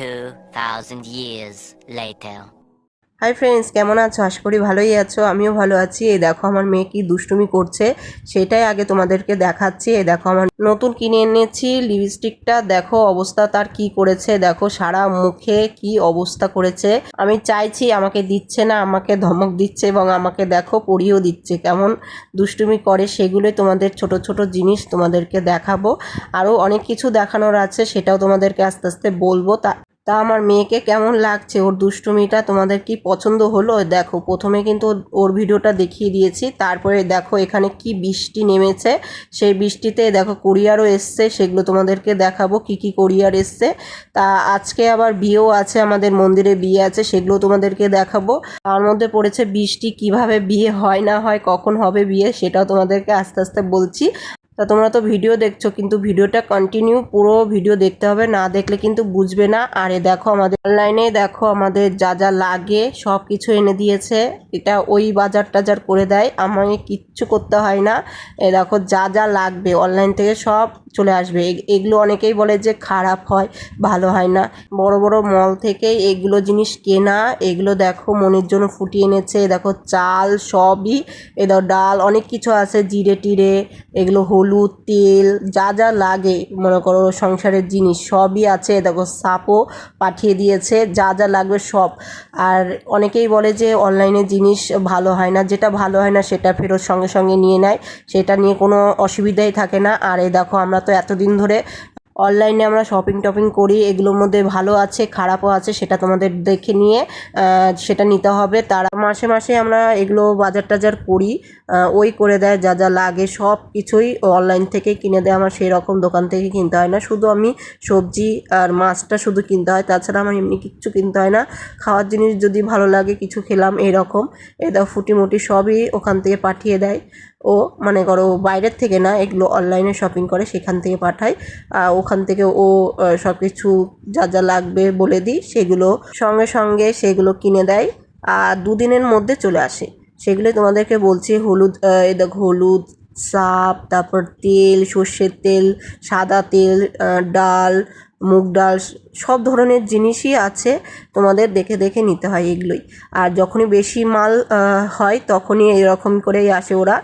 2,000 years later. Hi friends কেমন আছো? আশা করি ভালোই আছো আমিও ভালো আছি। এই দেখো আমার মেয়ে কি দুষ্টুমি করছে সেটাই আগে তোমাদেরকে দেখাচ্ছি। এই দেখো আমার নতুন কিনে এনেছি লিপস্টিকটা দেখো অবস্থা তার কি করেছে দেখো সারা মুখে কি অবস্থা করেছে। আমি চাইছি আমাকে দিচ্ছে না আমাকে ধমক দিচ্ছে এবং আমাকে দেখো পরিয়েও দিচ্ছে। কেমন দুষ্টুমি করে সেগুলোই তোমাদের ছোট ছোট জিনিস তোমাদেরকে দেখাবো। আরও অনেক কিছু দেখানোর আছে সেটাও তোমাদেরকে আস্তে আস্তে বলব। তা তা আমার মেয়েকে কেমন লাগছে? ওর দুষ্টুমিটা তোমাদের কি পছন্দ হলো? দেখো, প্রথমে কিন্তু ওর- ভিডিওটা দেখিয়ে দিয়েছি। তারপরে দেখো এখানে কি বৃষ্টি নেমেছে। সেই বৃষ্টিতে দেখো কোরিয়ারও এসছে, সেগুলো তোমাদেরকে দেখাবো কি কি কোরিয়ার এসছে। তা আজকে আবার বিয়েও আছে, আমাদের মন্দিরে বিয়ে আছে, সেগুলো তোমাদেরকে দেখাবো। তার মধ্যে পড়েছে বৃষ্টি, কীভাবে বিয়ে হয় না হয়, কখন হবে বিয়ে, সেটাও তোমাদেরকে আস্তে আস্তে বলছি। তা তোমরা তো ভিডিও দেখছ, কিন্তু ভিডিওটা কন্টিনিউ পুরো ভিডিও দেখতে হবে, না দেখলে কিন্তু বুঝবে না। আর এ দেখো আমাদের অনলাইনে দেখো আমাদের যা যা লাগে সব কিছু এনে দিয়েছে। এটা ওই বাজার টাজার করে দেয়, আমাকে কিচ্ছু করতে হয় না। এ দেখো যা যা লাগবে অনলাইন থেকে সব চলে আসবে। এগ- এগুলো অনেকেই বলে যে খারাপ হয়, ভালো হয় না। বড় বড় মল থেকেই এগুলো জিনিস কেনা, এগুলো দেখো মনের জন্য ফুটিয়ে এনেছে। দেখো চাল সবই, এ দেখো ডাল, অনেক কিছু আছে, জিরে টিরে, এগুলো হলুদ, তেল, যা যা লাগে, মনে করো সংসারের জিনিস, সবই আছে। দেখো, সাপও পাঠিয়ে দিয়েছে, যা যা লাগবে সব। আর অনেকেই বলে যে, অনলাইনে জিনিস ভালো হয় না, যেটা ভালো হয় না সেটা ফেরত সঙ্গে সঙ্গে নিয়ে নেয়। সেটা নিয়ে কোনো অসুবিধাই থাকে না। আর এই দেখো, আমরা তো এতদিন ধরে অনলাইনে আমরা শপিং টপিং করি, এগুলোর মধ্যে ভালো আছে, খারাপও আছে, সেটা তোমাদের দেখে নিয়ে সেটা নিতে হবে। তারা মাসে মাসে আমরা এগুলো বাজার টাজার করি ওই করে দেয়, যা যা লাগে সব কিছুই অনলাইন থেকে কিনে দেয়। আমার সেই রকম দোকান থেকে কিনতে হয় না, শুধু আমি সবজি আর মাছটা শুধু কিনতে হয়, তাছাড়া আমার এমনি কিচ্ছু কিনতে হয় না। খাওয়ার জিনিস যদি ভালো লাগে, কিছু খেলাম, এরকম। এ দাও ফুটিমুটি সবই ওখান থেকে পাঠিয়ে দেয়। ও মানে করো বাইরের থেকে না এগুলো অনলাইনে শপিং করে, সেখান থেকে পাঠায়। ওখান থেকে ও সব কিছু যা যা লাগবে বলে দিই, সেগুলো সঙ্গে সঙ্গে সেগুলো কিনে দেয় আর দুদিনের মধ্যে চলে আসে। সেগুলোই তোমাদেরকে বলছি, হলুদ এই দেখো হলুদ, সাপ, তারপর তেল, সর্ষের তেল, সাদা তেল ডাল মুগ ডাল সব ধরনের জিনিসই আছে তোমাদের দেখে দেখে নিতে হয় এগুলোই। আর যখনই বেশি মাল হয় তখনই এরকম করেই আসে ওরা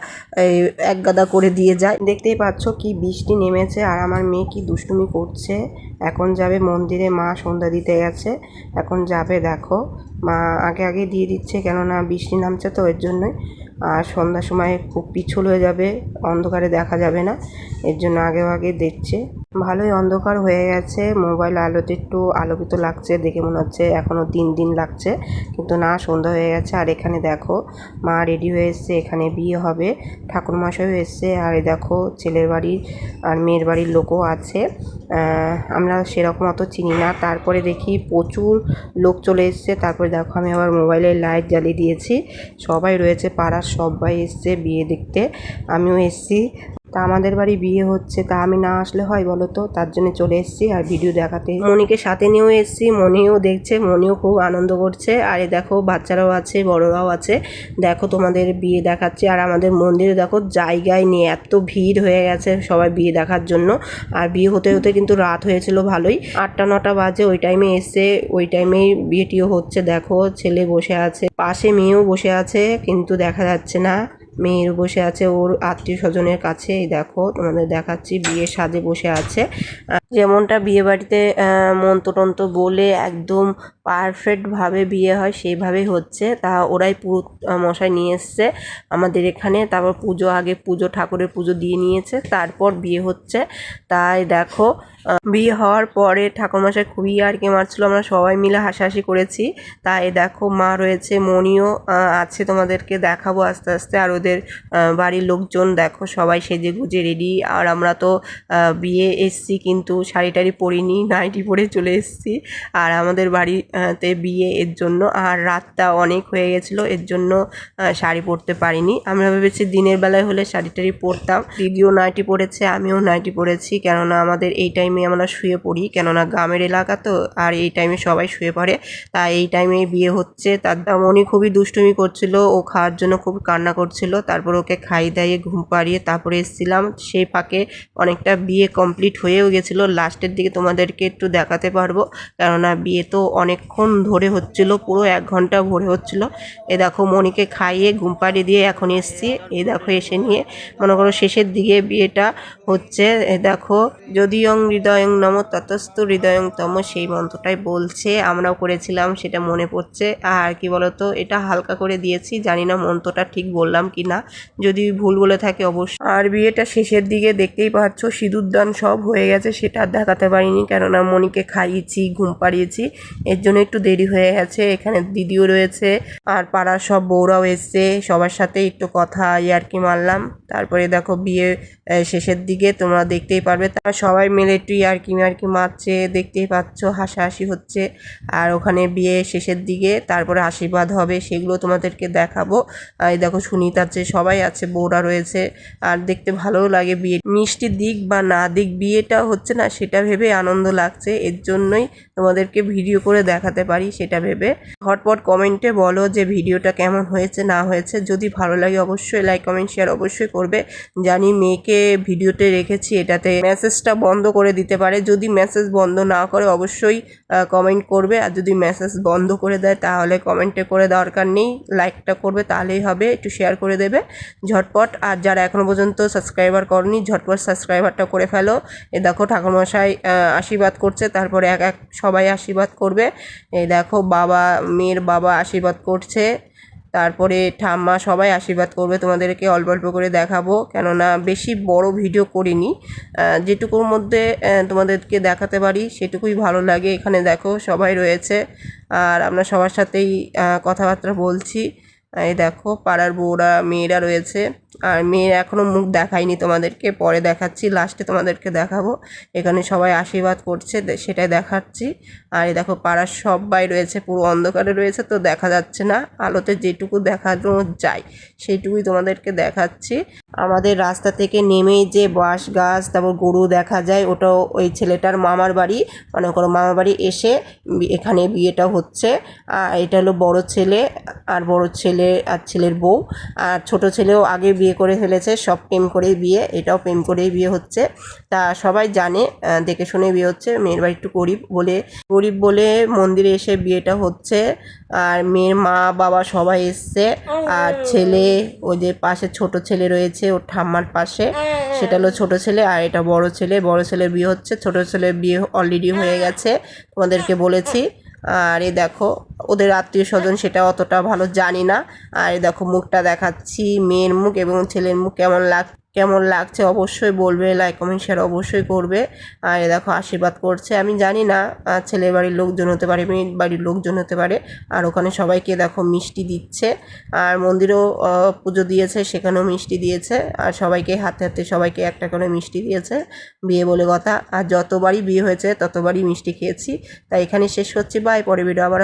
এক গাদা করে দিয়ে যায়। দেখতেই পাচ্ছ কি বৃষ্টি নেমেছে আর আমার মেয়ে কি দুষ্টুমি করছে। এখন যাবে মন্দিরে, মা সন্ধ্যা দিতে গেছে। এখন যাবে দেখো। মা আগে আগে দিয়ে দিচ্ছে কেননা বৃষ্টি নামছে তো এর জন্যই। আর সন্ধ্যার সময় খুব পিছল হয়ে যাবে, অন্ধকারে দেখা যাবে না। এর জন্য আগে আগে দিচ্ছে ভালোই অন্ধকার হয়ে গেছে। মোবাইল আলোতে একটু আলোকিত লাগছে, দেখে মনে হচ্ছে এখনও তিন দিন লাগছে, কিন্তু না, সন্ধ্যা হয়ে গেছে। আর এখানে দেখো, মা রেডি হয়ে এসছে, এখানে বিয়ে হবে, ঠাকুরমশাইও এসছে। আর দেখো, ছেলের বাড়ির আর মেয়ের বাড়ির লোকও আছে। আমরা সেরকম অত চিনি না। তারপরে দেখি প্রচুর লোক চলে এসছে। তারপরে দেখো, আমি আবার মোবাইলে লাইট জ্বালিয়ে দিয়েছি। সবাই রয়েছে পাড়ার, সবাই এসছে বিয়ে দেখতে। আমিও এসছি। তা আমাদের বাড়ি বিয়ে হচ্ছে, তা আমি না আসলে হয় বলো তো? তার জন্য চলে এসেছি আর ভিডিও দেখাতে। মনিকে সাথে নিয়েও এসেছি, মনিও দেখছে, মনিও খুব আনন্দ করছে। আর এই দেখো, বাচ্চারাও আছে, বড়রাও আছে। দেখো তোমাদের বিয়ে দেখাচ্ছে। আর আমাদের মন্দিরে দেখো, জায়গায় নিয়ে এত ভিড় হয়ে গেছে সবাই বিয়ে দেখার জন্য। আর বিয়ে হতে হতে কিন্তু রাত হয়েছিল ভালোই। আটটা, নটা বাজে ওই টাইমে এসে, ওই টাইমেই বিয়েটিও হচ্ছে। দেখো, ছেলে বসে আছে, পাশে মেয়েও বসে আছে, কিন্তু দেখা যাচ্ছে না। মেয়ের বসে আছে ওর আত্মীয় স্বজনের কাছে। এই দেখো, তোমাদের দেখাচ্ছি, বিয়ের সাজে বসে আছে। যেমনটা বিয়ে বাড়িতে মন্ত্র টন্ত্র বলে একদম পারফেক্টভাবে বিয়ে হয় সেইভাবেই হচ্ছে। তা ওরাই পুরো মশাই নিয়ে এসছে আমাদের এখানে। তারপর পুজো আগে পুজো ঠাকুরের পুজো দিয়ে নিয়েছে তারপর বিয়ে হচ্ছে। তাই দেখো বিয়ে হওয়ার পরে ঠাকুরমশাই খুবই আর কি মারছিল আমরা সবাই মিলে হাসাহাসি করেছি। তাই দেখো মা রয়েছে মনিও আছে তোমাদেরকে দেখাবো আস্তে আস্তে। আর ওদের বাড়ির লোকজন দেখো সবাই সেজে গুজে রেডি আর আমরা তো বিয়ে এসছি কিন্তু শাড়ি টাড়ি পরিনি নাইটি পরে চলে এসছি। আর আমাদের আহ, তে বিয়ে এর জন্য। আর রাতটা অনেক হয়ে গেছিল, এর জন্য শাড়ি পরতে পারিনি। আমরা ভেবেছি দিনের বেলায় হলে শাড়ি টাড়ি পরতাম। দিদিও নাইটি পরেছে, আমিও নাইটি পরেছি। কেননা আমাদের এই টাইমে আমরা শুয়ে পড়ি, কেননা গ্রামের এলাকা তো, আর এই টাইমে সবাই শুয়ে পড়ে। তাই এই টাইমে বিয়ে হচ্ছে। তার মনি খুবই দুষ্টুমি করছিল, ও খাওয়ার জন্য খুব কান্না করছিল। তারপর ওকে খাই দাইয়ে ঘুম পাড়িয়ে তারপরে এসেছিলাম। সেই ফাঁকে অনেকটা বিয়ে কমপ্লিট হয়েও গেছিল। লাস্টের দিকে তোমাদেরকে একটু দেখাতে পারব। কেননা বিয়ে তো অনেকক্ষণ ধরে হচ্ছিল, পুরো এক ঘণ্টা ভরে হচ্ছিল। এ দেখো মনিকে খাইয়ে ঘুম পাড়িয়ে দিয়ে এখন এসছি। এই দেখো, এসে নিয়ে মনে করো শেষের দিকে বিয়েটা হচ্ছে। এ দেখো, যদিয়ং হৃদয়ং নম ততস্থ হৃদয়ং তম, সেই মন্ত্রটাই বলছে। আমরাও করেছিলাম, সেটা মনে পড়ছে। আর কি বলতো, এটা হালকা করে দিয়েছি, জানি না মন্ত্রটা ঠিক বললাম কি না। যদি ভুল বলে থাকে অবশ্যই। আর বিয়েটা শেষের দিকে দেখতেই পাচ্ছ, সিঁদুরদান সব হয়ে গেছে, সেটা দেখাতে পারিনি। কেননা মনিকে খাইয়েছি, ঘুম পাড়িয়েছি। এর জন্য একটু দেরি হয়ে গেছে, এখানে দিদিও রয়েছে, আর পাড়ার সব বউরাও এসছে, সবার সাথে একটু কথা ইয়ার্কি মারলাম, তারপরে দেখো বিয়ে শেষের দিকে তোমরা দেখতেই পারবে। তারা সবাই মিলে একটু ইয়ার্কি মার্কি মারছে, দেখতেই পাচ্ছ হাসাহাসি হচ্ছে। আর ওখানে বিয়ে শেষের দিকে, তারপরে আশীর্বাদ হবে, সেগুলো তোমাদেরকে দেখাবো। আর এই দেখো সুনিতা আছে সবাই আছে, বউরা রয়েছে। আর দেখতে ভালোও লাগে বিয়ে। মিষ্টি দিক বা না দিক বিয়েটা হচ্ছে না, সেটা ভেবে আনন্দ লাগছে। এর জন্যই তোমাদেরকে ভিডিও করে দেখাতে পারি, সেটা ভেবে। হটপট কমেন্টে বলো যে ভিডিওটা কেমন হয়েছে, না হয়েছে। যদি ভালো লাগে অবশ্যই লাইক, কমেন্ট, শেয়ার অবশ্যই করবে। জানি মেয়েকে ভিডিওতে রেখেছি এটাতে মেসেজটা বন্ধ করে দিতে পারে। যদি মেসেজ বন্ধ না করে, অবশ্যই কমেন্ট করবে। আর যদি মেসেজ বন্ধ করে দেয়, তাহলে কমেন্টে করে দরকার নেই। লাইকটা করবে, তাহলেই হবে। একটু শেয়ার করে দেবে। ঝটপট। আর যারা এখনও পর্যন্ত সাবস্ক্রাইবার করনি, ঝটপট সাবস্ক্রাইবারটা করে ফেলো। এ দেখো, ঠাকুরমশাই আশীর্বাদ করছে। তারপরে এক এক সবাই আশীর্বাদ করবে। এই দেখো, বাবা, মেয়ের বাবা আশীর্বাদ করছে। তারপরে ঠাম্মা সবাই আশীর্বাদ করবে, তোমাদেরকে অল্প অল্প করে দেখাবো। কেননা বেশি বড় ভিডিও করিনি। যেটুকুর মধ্যে তোমাদেরকে দেখাতে পারি, সেটুকুই ভালো লাগে। এখানে দেখো সবাই রয়েছে। আর আমরা সবার সাথেই কথাবার্তা বলছি। এই দেখো, পাড়ার বউরা, মেয়েরা রয়েছে। আর মেয়ের এখনও মুখ দেখায়নি তোমাদেরকে, পরে দেখাচ্ছি লাস্টে তোমাদেরকে দেখাবো। এখানে সবাই আশীর্বাদ করছে সেটাই দেখাচ্ছি। আর এই দেখো, পাড়ার সবাই রয়েছে, পুরো অন্ধকারে রয়েছে, তো দেখা যাচ্ছে না। আলোতে যেটুকু দেখানো যায়, সেইটুকুই তোমাদেরকে দেখাচ্ছি। আমাদের রাস্তা থেকে নেমে যে বাঁশ গাছ, তারপর গরু দেখা যায়, ওটাও ওই ছেলেটার মামার বাড়ি, মনে করো মামার বাড়ি এসে এখানে বিয়েটা হচ্ছে। আর এটা হলো বড় ছেলে আর বড় ছেলে আর ছেলের বউ। আর ছোট ছেলেও আগে বিয়ে করে ফেলেছে, সব প্রেম করেই বিয়ে, এটাও প্রেম করেই বিয়ে হচ্ছে। তা সবাই জানে দেখে শুনে বিয়ে হচ্ছে। মেয়ের বাড়ি একটু গরিব বলে গরিব বলে মন্দিরে এসে বিয়েটা হচ্ছে। আর মেয়ের মা, বাবা সবাই এসছে। আর ছেলে, ওই যে পাশে ছোট ছেলে রয়েছে ওর ঠাম্মার পাশে। সেটা হলো ছোট ছেলে আর এটা বড় ছেলে। বড় ছেলের বিয়ে হচ্ছে, ছোট ছেলের বিয়ে অলরেডি হয়ে গেছে, তোমাদেরকে বলেছি। আর এ দেখো, ওদের আত্মীয় স্বজন সেটা অতটা ভালো জানি না। আর এ দেখো, মুখটা দেখাচ্ছি, মেয়ের মুখ এবং ছেলের মুখ কেমন লাগ কেমন লাগছে অবশ্যই বলবে লাইক কমেন্ট শেয়ার অবশ্যই করবে। আর দেখো আশীর্বাদ করছে। আমি জানি না ছেলের বাড়ির লোকজন হতে পারে মেয়ের বাড়ির লোকজন হতে পারে। আর ওখানে সবাইকে দেখো মিষ্টি দিচ্ছে। আর মন্দিরেও পুজো দিয়েছে, সেখানেও মিষ্টি দিয়েছে। আর সবাইকে হাতে হাতে সবাইকে একটা করে মিষ্টি দিয়েছে। বিয়ে বলে কথা। আর যতবারই বিয়ে হয়েছে ততবারই মিষ্টি খেয়েছি। তাই এখানে শেষ করছি বাই পরে ভিডিও আবার